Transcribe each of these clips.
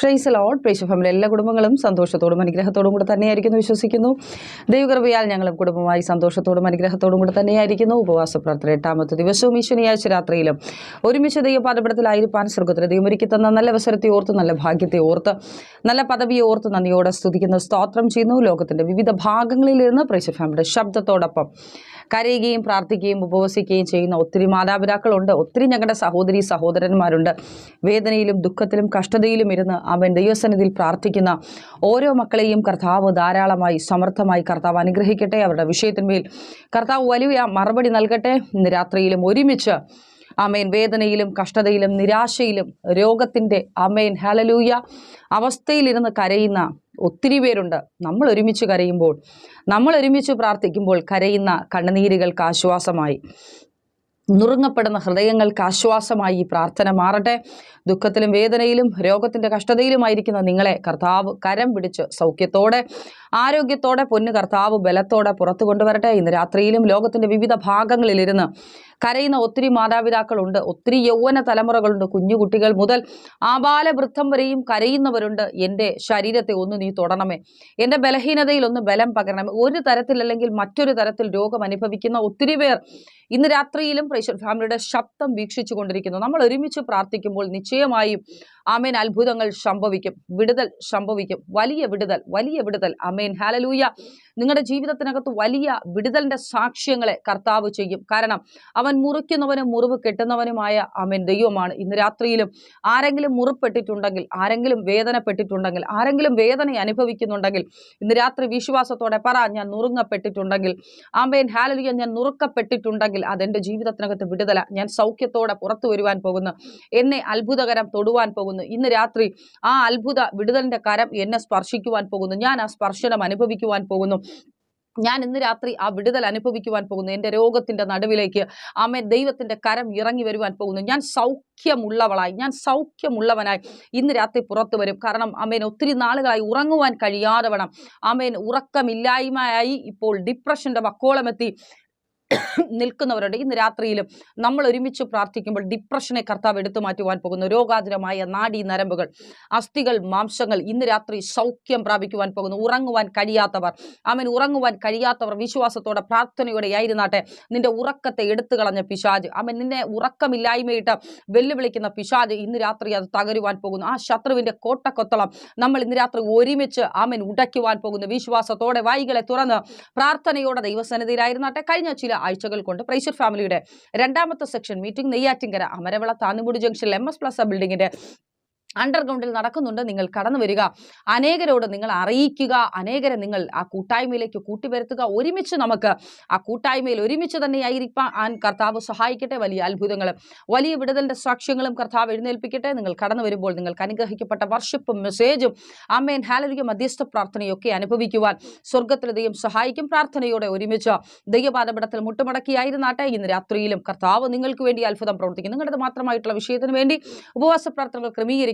Fries load price family എല്ലാ കുടുംബങ്ങളും സന്തോഷത്തോടും അനുഗ്രഹത്തോടും കൂടെ തന്നെയായിരിക്കുന്നു വിശ്വസിക്കുന്നു. ദൈവകൃപയാൽ ഞങ്ങളും കുടുംബമായി സന്തോഷത്തോടും അനുഗ്രഹത്തോടും കൂടെ തന്നെയായിരിക്കുന്നു. ഉപവാസ പ്രാർത്ഥന എട്ടാമത്തെ ദിവസവും ഈ ശനിയാഴ്ച രാത്രിയിലും ഒരുമിച്ച് ദൈവപാദപടത്തിലായിരിക്കാൻ സ്വർഗത്തിൽ ദൈവം ഒരുക്കി തന്ന നല്ല അവസരത്തെ ഓർത്ത് നല്ല ഭാഗ്യത്തെ ഓർത്ത് നല്ല പദവിയെ ഓർത്ത് നന്ദിയോടെ സ്തുതിക്കുന്ന സ്തോത്രം ചെയ്യുന്നു. ലോകത്തിന്റെ വിവിധ ഭാഗങ്ങളിൽ ഭാഗങ്ങളിലിരുന്ന് പ്രൈസ് ഫാമിലിയുടെ ശബ്ദത്തോടൊപ്പം കരയുകയും പ്രാർത്ഥിക്കുകയും ഉപവസിക്കുകയും ചെയ്യുന്ന ഒത്തിരി മാതാപിതാക്കളുണ്ട്. ഒത്തിരി ഞങ്ങളുടെ സഹോദരി സഹോദരന്മാരുണ്ട്. വേദനയിലും ദുഃഖത്തിലും കഷ്ടതയിലും ഇരുന്ന് അവൻ ദൈവസന്നിധിയിൽ പ്രാർത്ഥിക്കുന്ന ഓരോ മക്കളെയും കർത്താവ് ധാരാളമായി സമർത്ഥമായി കർത്താവ് അനുഗ്രഹിക്കട്ടെ. അവരുടെ വിഷയത്തിന്മേൽ കർത്താവ് വലിയ മറുപടി നൽകട്ടെ. ഇന്ന് രാത്രിയിലും ഒരുമിച്ച് അമേൻ വേദനയിലും കഷ്ടതയിലും നിരാശയിലും രോഗത്തിന്റെ അമേൻ ഹലലൂയ അവസ്ഥയിലിരുന്ന് കരയുന്ന ഒത്തിരി പേരുണ്ട്. നമ്മൾ ഒരുമിച്ച് കരയുമ്പോൾ നമ്മൾ ഒരുമിച്ച് പ്രാർത്ഥിക്കുമ്പോൾ കരയുന്ന കണ്ണുനീരുകൾക്ക് ആശ്വാസമായി. നുറുങ്ങപ്പെടുന്ന ഹൃദയങ്ങൾക്ക് ആശ്വാസമായി ഈ പ്രാർത്ഥന മാറട്ടെ. ദുഃഖത്തിലും വേദനയിലും രോഗത്തിന്റെ കഷ്ടതയിലുമായിരിക്കുന്ന നിങ്ങളെ കർത്താവ് കരം പിടിച്ച് സൗഖ്യത്തോടെ ആരോഗ്യത്തോടെ പൊന്ന് കർത്താവ് ബലത്തോടെ പുറത്തു കൊണ്ടുവരട്ടെ. ഇന്ന് രാത്രിയിലും ലോകത്തിന്റെ വിവിധ ഭാഗങ്ങളിലിരുന്ന് കരയുന്ന ഒത്തിരി മാതാപിതാക്കളുണ്ട് ഒത്തിരി യൗവന തലമുറകളുണ്ട് കുഞ്ഞു കുട്ടികൾ മുതൽ ആബാലവൃദ്ധം വരെയും കരയുന്നവരുണ്ട്. എന്റെ ശരീരത്തെ ഒന്ന് നീ തൊടണമേ. എന്റെ ബലഹീനതയിൽ ഒന്ന് ബലം പകരണമേ. ഒരു തരത്തിൽ അല്ലെങ്കിൽ മറ്റൊരു തരത്തിൽ രോഗം അനുഭവിക്കുന്ന ഒത്തിരി പേർ ഇന്ന് രാത്രിയിലും പ്രേഷർ ഫാമിലിയുടെ ശബ്ദം വീക്ഷിച്ചു കൊണ്ടിരിക്കുന്നു. നമ്മൾ ഒരുമിച്ച് പ്രാർത്ഥിക്കുമ്പോൾ നിശ്ചയമായും ആമേൻ അത്ഭുതങ്ങൾ സംഭവിക്കും. വിടുതൽ സംഭവിക്കും. വലിയ വിടുതൽ വലിയ വിടുതൽ. അമേൻ ഹാലലൂയ നിങ്ങളുടെ ജീവിതത്തിനകത്ത് വലിയ വിടുതലിന്റെ സാക്ഷ്യങ്ങളെ കർത്താവ് ചെയ്യും. കാരണം അവൻ മുറിക്കുന്നവനും മുറിവ് കെട്ടുന്നവനുമായ അമേൻ ദൈവമാണ്. ഇന്ന് രാത്രിയിലും ആരെങ്കിലും മുറിപ്പെട്ടിട്ടുണ്ടെങ്കിൽ ആരെങ്കിലും വേദനപ്പെട്ടിട്ടുണ്ടെങ്കിൽ ആരെങ്കിലും വേദന അനുഭവിക്കുന്നുണ്ടെങ്കിൽ ഇന്ന് രാത്രി വിശ്വാസത്തോടെ പറ ഞാൻ നുറുങ്ങപ്പെട്ടിട്ടുണ്ടെങ്കിൽ ആമേൻ ഹാലലിയ ഞാൻ നുറുക്കപ്പെട്ടിട്ടുണ്ടെങ്കിൽ അതെന്റെ ജീവിതത്തിനകത്ത് വിടുതല. ഞാൻ സൗഖ്യത്തോടെ പുറത്തു വരുവാൻ പോകുന്നു. എന്നെ അത്ഭുതകരം തൊടുവാൻ പോകുന്നു. ഇന്ന് രാത്രി ആ അത്ഭുത വിടുതലിന്റെ കരം എന്നെ സ്പർശിക്കുവാൻ പോകുന്നു. ഞാൻ ആ സ്പർശനം അനുഭവിക്കുവാൻ പോകുന്നു. ഞാൻ ഇന്ന് രാത്രി ആ വിടുതൽ അനുഭവിക്കുവാൻ പോകുന്നു. എന്റെ രോഗത്തിന്റെ നടുവിലേക്ക് ആമേ ദൈവത്തിന്റെ കരം ഇറങ്ങി വരുവാൻ പോകുന്നു. ഞാൻ സൗഖ്യമുള്ളവളായി. ഞാൻ സൗഖ്യമുള്ളവനായി ഇന്ന് രാത്രി പുറത്തു വരും. കാരണം അമേൻ ഒത്തിരി നാളുകളായി ഉറങ്ങുവാൻ കഴിയാതെ വേണം. ആമേൻ ഉറക്കമില്ലായ്മയായി ഇപ്പോൾ ഡിപ്രഷന്റെ വക്കോളമെത്തി. നിൽക്കുന്നവരുണ്ട്. ഇന്ന് രാത്രിയിലും നമ്മൾ ഒരുമിച്ച് പ്രാർത്ഥിക്കുമ്പോൾ ഡിപ്രഷനെ കർത്താവ് എടുത്തു മാറ്റുവാൻ പോകുന്നു. രോഗാതുരമായ നാഡീ നരമ്പുകൾ അസ്ഥികൾ മാംസങ്ങൾ ഇന്ന് രാത്രി സൗഖ്യം പ്രാപിക്കുവാൻ പോകുന്നു. ഉറങ്ങുവാൻ കഴിയാത്തവർ അവൻ ഉറങ്ങുവാൻ കഴിയാത്തവർ വിശ്വാസത്തോടെ പ്രാർത്ഥനയോടെ ആയിരുന്നാട്ടെ. നിന്റെ ഉറക്കത്തെ എടുത്തു കളഞ്ഞ പിശാജ് അവൻ നിന്നെ ഉറക്കമില്ലായ്മയിട്ട് വെല്ലുവിളിക്കുന്ന പിശാജ് ഇന്ന് രാത്രി അത് തകരുവാൻ പോകുന്നു. ആ ശത്രുവിന്റെ കോട്ടക്കൊത്തളം നമ്മൾ ഇന്ന് രാത്രി ഒരുമിച്ച് അവൻ ഉടയ്ക്കുവാൻ പോകുന്നു. വിശ്വാസത്തോടെ വായികളെ തുറന്ന് പ്രാർത്ഥനയോടെ ദൈവസന്നിധിയിലായിരുന്നാട്ടെ കഴിഞ്ഞ ചില ആഴ്ചകൾ കൊണ്ട് പ്രൈസർ ഫാമിലിയുടെ രണ്ടാമത്തെ സെക്ഷൻ മീറ്റിംഗ് നെയ്യാറ്റിങ്കര അമരവിള താന്നുമുടി ജംഗ്ഷനിൽ എം എസ് പ്ലസ ബിൽഡിങ്ങിന്റെ അണ്ടർഗ്രൗണ്ടിൽ നടക്കുന്നുണ്ട്. നിങ്ങൾ കടന്നു വരിക. അനേകരോട് നിങ്ങൾ അറിയിക്കുക. അനേകരെ നിങ്ങൾ ആ കൂട്ടായ്മയിലേക്ക് കൂട്ടിവരുത്തുക. ഒരുമിച്ച് നമുക്ക് ആ കൂട്ടായ്മയിൽ ഒരുമിച്ച് തന്നെ ആയിരിക്കാൻ കർത്താവ് സഹായിക്കട്ടെ. വലിയ അത്ഭുതങ്ങൾ വലിയ വിടുതലിന്റെ സാക്ഷ്യങ്ങളും കർത്താവ് എഴുന്നേൽപ്പിക്കട്ടെ. നിങ്ങൾ കടന്നു വരുമ്പോൾ നിങ്ങൾക്ക് അനുഗ്രഹിക്കപ്പെട്ട വർഷിപ്പും മെസ്സേജും അമ്മേൻ ഹാലരിക മധ്യസ്ഥ പ്രാർത്ഥനയൊക്കെ അനുഭവിക്കുവാൻ സ്വർഗത്തിലെ ദൈവം സഹായിക്കും. പ്രാർത്ഥനയോടെ ഒരുമിച്ച് ദൈവപാദപടത്തിൽ മുട്ടുമടക്കിയായിരുന്നാട്ടെ ഇന്ന് രാത്രിയിലും കർത്താവ് നിങ്ങൾക്ക് വേണ്ടി അത്ഭുതം പ്രവർത്തിക്കും നിങ്ങളുടെ മാത്രമായിട്ടുള്ള വിഷയത്തിന് വേണ്ടി ഉപവാസ പ്രാർത്ഥനകൾ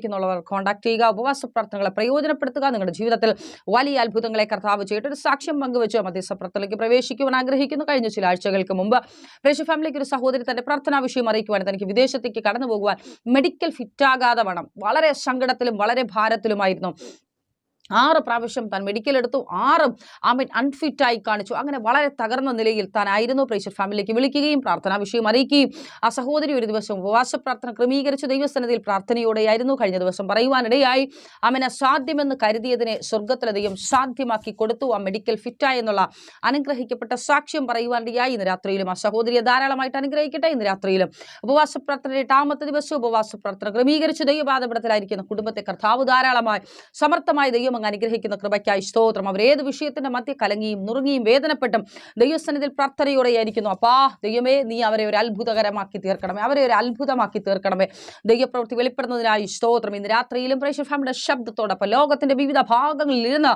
ക്രമീകരിക്കുന്നുള്ളവർ കോൺടാക്ട് ചെയ്യുക ഉപവാസ പ്രാർത്ഥനകളെ പ്രയോജനപ്പെടുത്തുക നിങ്ങളുടെ ജീവിതത്തിൽ വലിയ അത്ഭുതങ്ങളെ കർത്താവ് ചെയ്തിട്ട് ഒരു സാക്ഷ്യം പങ്കുവെച്ച് മധ്യസ്ഥ പ്രാർത്ഥനയിലേക്ക് പ്രവേശിക്കുവാൻ ആഗ്രഹിക്കുന്നു. കഴിഞ്ഞ ചില ആഴ്ചകൾക്ക് മുമ്പ് പ്രേക്ഷ ഫാമിലിക്ക് ഒരു സഹോദരി തന്റെ പ്രാർത്ഥനാ വിഷയം അറിയിക്കുവാൻ തനിക്ക് വിദേശത്തേക്ക് കടന്നു പോകുവാൻ മെഡിക്കൽ ഫിറ്റാകാതെ വേണം. വളരെ സങ്കടത്തിലും വളരെ ഭാരത്തിലുമായിരുന്നു. ആറ് പ്രാവശ്യം താൻ മെഡിക്കൽ എടുത്തു ആറും ആമിൻ അൺഫിറ്റായി കാണിച്ചു. അങ്ങനെ വളരെ തകർന്ന നിലയിൽ താനായിരുന്നു പ്രേഷർ ഫാമിലിക്ക് വിളിക്കുകയും പ്രാർത്ഥനാ വിഷയം അറിയിക്കുകയും ആ സഹോദരി ഒരു ദിവസം ഉപവാസ പ്രാർത്ഥന ക്രമീകരിച്ച് ദൈവസന്നിധിയിൽ പ്രാർത്ഥനയോടെയായിരുന്നു കഴിഞ്ഞ ദിവസം പറയുവാനിടയായി അവൻ അസാധ്യമെന്ന് കരുതിയതിനെ സ്വർഗത്തിലധികം സാധ്യമാക്കി കൊടുത്തു. ആ മെഡിക്കൽ ഫിറ്റായി എന്നുള്ള അനുഗ്രഹിക്കപ്പെട്ട സാക്ഷ്യം പറയുവാനിടയായി. ഇന്ന് രാത്രിയിലും ആ സഹോദരിയെ ധാരാളമായിട്ട് അനുഗ്രഹിക്കട്ടെ. ഇന്ന് രാത്രിയിലും ഉപവാസ പ്രാർത്ഥന എട്ടാമത്തെ ദിവസം ഉപവാസ പ്രാർത്ഥന ക്രമീകരിച്ച് ദൈവപാദപടത്തിലായിരിക്കുന്ന കുടുംബത്തെ കർത്താവ് ധാരാളമായി സമർത്ഥമായ ദൈവം അങ്ങ് അനുഗ്രഹിക്കുന്ന കൃപയ്ക്കായി സ്തോത്രം. അവർ ഏത് വിഷയത്തിന്റെ മധ്യ കലങ്ങിയും നുറുങ്ങിയും വേദനപ്പെട്ടും ദൈവസന്നിധിയിൽ പ്രാർത്ഥനയോടെ ആയിരിക്കുന്നു അപ്പാ ദൈവമേ നീ അവരെ ഒരു അത്ഭുതകരമാക്കി തീർക്കണമേ. അവരെ ഒരു അത്ഭുതമാക്കി തീർക്കണമേ. ദൈവപ്രവൃത്തി വെളിപ്പെടുന്നതിനായി സ്തോത്രം. ഇന്ന് രാത്രിയിലും പ്രേക്ഷ ഫാമിലിയുടെ ശബ്ദത്തോടൊപ്പം ലോകത്തിന്റെ വിവിധ ഭാഗങ്ങളിൽ ഇരുന്ന്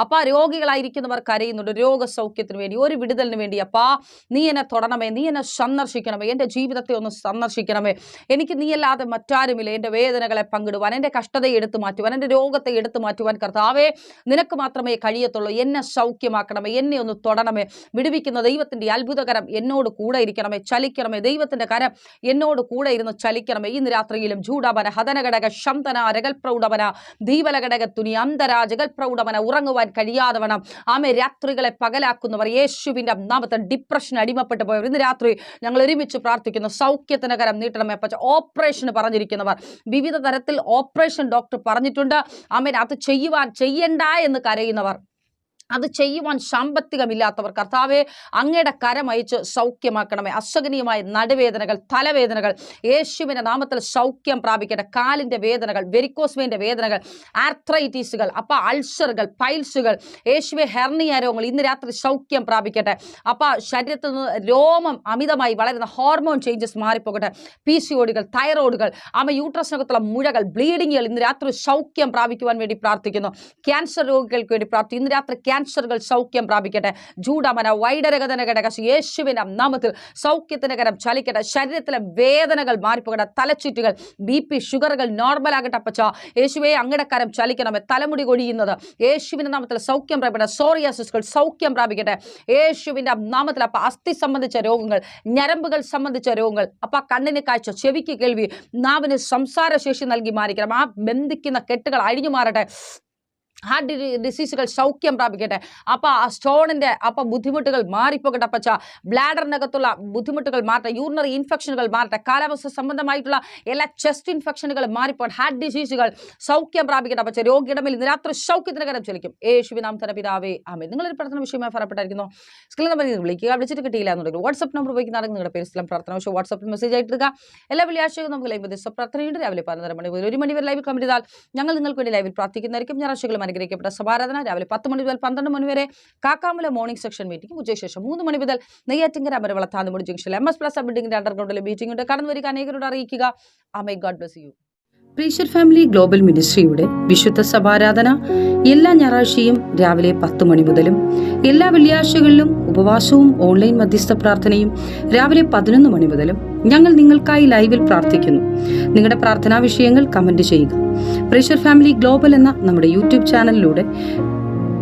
അപ്പാ രോഗികളായിരിക്കുന്നവർ കരയുന്നുണ്ട്. രോഗസൗഖ്യത്തിന് വേണ്ടി ഒരു വിടുതലിന് വേണ്ടി അപ്പാ നീ എന്നെ തൊടണമേ. നീ എന്നെ സന്ദർശിക്കണമേ. എന്റെ ജീവിതത്തെ ഒന്ന് സന്ദർശിക്കണമേ. എനിക്ക് നീയല്ലാതെ മറ്റാരുമില്ല. എന്റെ വേദനകളെ പങ്കിടുവാൻ എന്റെ കഷ്ടതയെ എടുത്തു മാറ്റുവാൻ എന്റെ രോഗത്തെ എടുത്തു മാറ്റുവാൻ കർത്താവ് കർത്താവേ നിനക്ക് മാത്രമേ കഴിയത്തുള്ളൂ. എന്നെ സൗഖ്യമാക്കണമേ എന്നെ ഒന്ന് തൊടണമേ. വിടുവിക്കുന്ന ദൈവത്തിന്റെ അത്ഭുതകരം എന്നോട് കൂടെ ഇരിക്കണമേ ചലിക്കണമേ. ദൈവത്തിന്റെ കരം എന്നോട് കൂടെ ഇരുന്ന് ചലിക്കണമേ. ഇന്ന് രാത്രിയിലും ചൂടാപന ഹതനഘടക ശന്തന രകൽപ്രൗഢവന ദീപലഘടക തുനി അന്തര ജഗൽപ്രൗഢവന ഉറങ്ങുവാൻ കഴിയാതവണം ആമെ രാത്രികളെ പകലാക്കുന്നവർ യേശുവിന്റെ നാമത്തെ ഡിപ്രഷൻ അടിമപ്പെട്ടു പോയവർ. ഇന്ന് രാത്രി ഞങ്ങൾ ഒരുമിച്ച് പ്രാർത്ഥിക്കുന്നു. സൗഖ്യത്തിന് കരം നീട്ടണമേ പച്ച ഓപ്പറേഷന് പറഞ്ഞിരിക്കുന്നവർ. വിവിധ തരത്തിൽ ഓപ്പറേഷൻ ഡോക്ടർ പറഞ്ഞിട്ടുണ്ട്. ആമേൻ അത് ചെയ്യുവാൻ ചെയ്യണ്ട എന്ന് കരയുന്നവർ അത് ചെയ്യുവാൻ സാമ്പത്തികമില്ലാത്തവർ കർത്താവെ അങ്ങയുടെ കരമയച്ച് സൗഖ്യമാക്കണമേ. അസഹനീയമായ നടുവേദനകൾ തലവേദനകൾ യേശുവിന്റെ നാമത്തിൽ സൗഖ്യം പ്രാപിക്കട്ടെ കാലിന്റെ വേദനകൾ വെരിക്കോസ്മേന്റെ വേദനകൾ ആർത്രൈറ്റീസുകൾ അപ്പം അൾസറുകൾ പൈൽസുകൾ യേശുവെ ഹെർണിയ രോഗങ്ങൾ ഇന്ന് രാത്രി സൗഖ്യം പ്രാപിക്കട്ടെ. അപ്പം ശരീരത്തിൽ നിന്ന് രോമം അമിതമായി വളരുന്ന ഹോർമോൺ ചേഞ്ചസ് മാറിപ്പോകട്ടെ. പി സി ഒടികൾ തൈറോയിഡുകൾ അമ്മ യൂട്രസിനകത്തുള്ള മുഴകൾ ബ്ലീഡിങ്ങുകൾ ഇന്ന് രാത്രി സൗഖ്യം പ്രാപിക്കുവാൻ വേണ്ടി പ്രാർത്ഥിക്കുന്നു. ക്യാൻസർ രോഗികൾക്ക് വേണ്ടി പ്രാർത്ഥിക്കുന്നു. ഇന്ന് രാത്രി ക്യാൻസറുകൾ സൗഖ്യം പ്രാപിക്കട്ടെ. ജൂഡമന വൈഡരകതന ഘടക യേശുവിന്റെ നാമത്തിൽ സൗഖ്യത്തിന് കരം ചലിക്കട്ടെ. ശരീരത്തിലെ വേദനകൾ മാറിപ്പോകട്ടെ. തലച്ചുറ്റുകൾ ബി പി ഷുഗറുകൾ നോർമൽ ആകട്ടെ അപ്പച്ച. യേശുവെ അങ്ങയുടെ കരം ചലിക്കണമേ. തലമുടി കൊഴിയുന്നത്. യേശുവിന്റെ നാമത്തിൽ സൗഖ്യം പ്രാപിക്കട്ടെ. സോറിയാസിസുകൾ സൗഖ്യം പ്രാപിക്കട്ടെ. യേശുവിന്റെ നാമത്തിൽ അപ്പം അസ്ഥി സംബന്ധിച്ച രോഗങ്ങൾ ഞരമ്പുകൾ സംബന്ധിച്ച രോഗങ്ങൾ അപ്പം കണ്ണിന് കാഴ്ച ചെവിക്ക് കേൾവി നാവിന് സംസാരശേഷി നൽകി മാറിക്കണം ആ ബന്ധിക്കുന്ന കെട്ടുകൾ അഴിഞ്ഞു മാറട്ടെ. ഹാർട്ട് ഡിസീസുകൾ സൗഖ്യം പ്രാപിക്കട്ടെ. അപ്പോൾ ആ സ്റ്റോണിന്റെ അപ്പോൾ ബുദ്ധിമുട്ടുകൾ മാറിപ്പോകട്ടെ അപ്പച്ച. ബ്ലാഡറിനകത്തുള്ള ബുദ്ധിമുട്ടുകൾ മാറട്ടെ. യൂറിനറി ഇൻഫെക്ഷനുകൾ മാറട്ടെ. കാലാവസ്ഥ സംബന്ധമായിട്ടുള്ള എല്ലാ ചെസ്റ്റ് ഇൻഫെക്ഷനുകൾ മാറിപ്പോട്ടെ ഹാർട്ട് ഡിസീസുകൾ സൗഖ്യം പ്രാപിക്കട്ടെ അപ്പച്ച. രോഗിയുടെ മേൽ നിരാത്ര രാത്രി സൗഖ്യത്തിന് കരം ചലിക്കും. യേശുവിനാം തന പിതാവേ ആമേ നിങ്ങളൊരു പ്രാർത്ഥന വിഷയമായി ഫലപ്പെട്ടായിരിക്കുന്നു സ്കിൽ നമ്പർ വിളിക്കുക. വിളിച്ചിട്ട് കിട്ടിയില്ല എന്നുണ്ടെങ്കിൽ വാട്സ്ആപ്പ് നമ്പർ ഉപയോഗിക്കുന്നതാണ് നിങ്ങളുടെ പേര് സ്ഥലം പ്രാർത്ഥന വിഷയം വാട്സ്ആപ്പിൽ മെസ്സേജ് ആയിട്ട് എടുക്കുക എല്ലാ വെള്ളിയാഴ്ചയും നമുക്ക് ലൈവ് ദിവസം പ്രാർത്ഥനയുണ്ട്. രാവിലെ പതിനൊന്നര മണി മുതൽ ഒരു മണി വരെ ലൈവ് കമന്റ് ചെയ്താൽ ഞങ്ങൾ നിങ്ങൾക്ക് വേണ്ടി ലൈവിൽ പ്രാർത്ഥിക്കുന്നതായിരിക്കും. ഞായറാഴ്ചകളും അനുഗ്രഹിക്കപ്പെട്ട സഭാരാധന രാവിലെ പത്ത് മണി മുതൽ പന്ത്രണ്ട് മണി വരെ കാക്കാമല മോർണിംഗ് സെക്ഷൻ മീറ്റിംഗ് ഉച്ചശേഷം മൂന്ന് മണി മുതൽ നെയ്യാറ്റിങ്കര അമരവള താന്നുമുടി ജംഗ്ഷനിൽ എം എസ് പ്ലസ് ബിൽഡിംഗിന്റെ അണ്ടർഗ്രൗണ്ടിലെ മീറ്റിംഗ് ഉണ്ട്. കടന്നു വരിക അനേകരോട് അറിയിക്കുക. അമേ God bless you praiser family global മിനിസ്ട്രിയുടെ വിശുദ്ധ സഭാരാധന എല്ലാ ഞായറാഴ്ചയും രാവിലെ പത്ത് മണി മുതലും എല്ലാ വെള്ളിയാഴ്ചകളിലും ഉപവാസവും ഓൺലൈൻ മധ്യസ്ഥ പ്രാർത്ഥനയും രാവിലെ പതിനൊന്ന് മണി മുതലും ഞങ്ങൾ നിങ്ങൾക്കായി ലൈവിൽ പ്രാർത്ഥിക്കുന്നു. നിങ്ങളുടെ പ്രാർത്ഥനാ വിഷയങ്ങൾ കമന്റ് ചെയ്യുക. പ്രഷർ ഫാമിലി ഗ്ലോബൽ എന്ന നമ്മുടെ യൂട്യൂബ് ചാനലിലൂടെ